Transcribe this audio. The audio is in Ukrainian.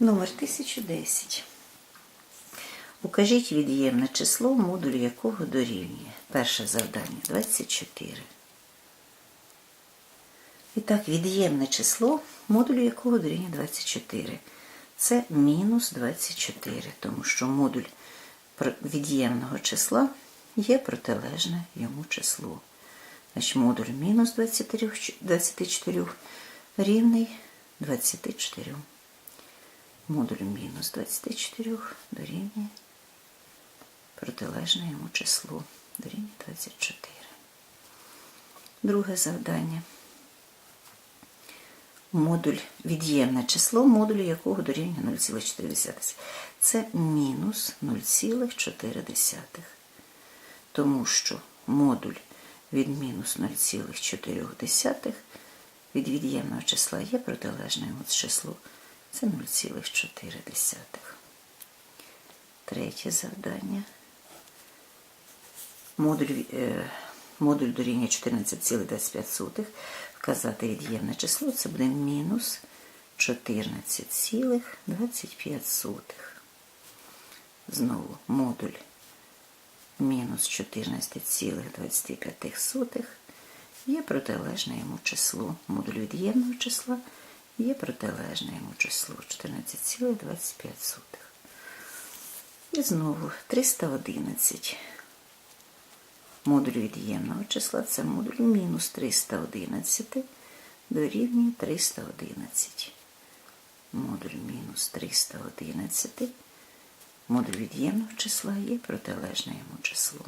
Номер 1010. Укажіть від'ємне число, модуль якого дорівнює. Перше завдання 24. І так, від'ємне число, модулю якого дорівнює 24. Це мінус 24, тому що модуль від'ємного числа є протилежне йому числу. Значить, модуль мінус 24, 24 рівний 24. Модуль мінус 24 дорівнює протилежне йому числу. Дорівнює 24. Друге завдання. Модуль від'ємне число, модулю якого дорівнює 0,4. Це мінус 0,4. Тому що модуль від мінус 0,4 від від'ємного числа є протилежним йому числу. Це 0,4. Третє завдання. Модуль, е, модуль дорівнює 14,25. Вказати від'ємне число це буде мінус 14,25. Знову модуль мінус 14,25 є протилежне йому числу. Модуль від'ємного числа є протилежне йому числу 14,25. І знову 311. Модуль від'ємного числа це модуль мінус 311 дорівнює 311. Модуль мінус 311. Модуль від'ємного числа є протилежне йому числу.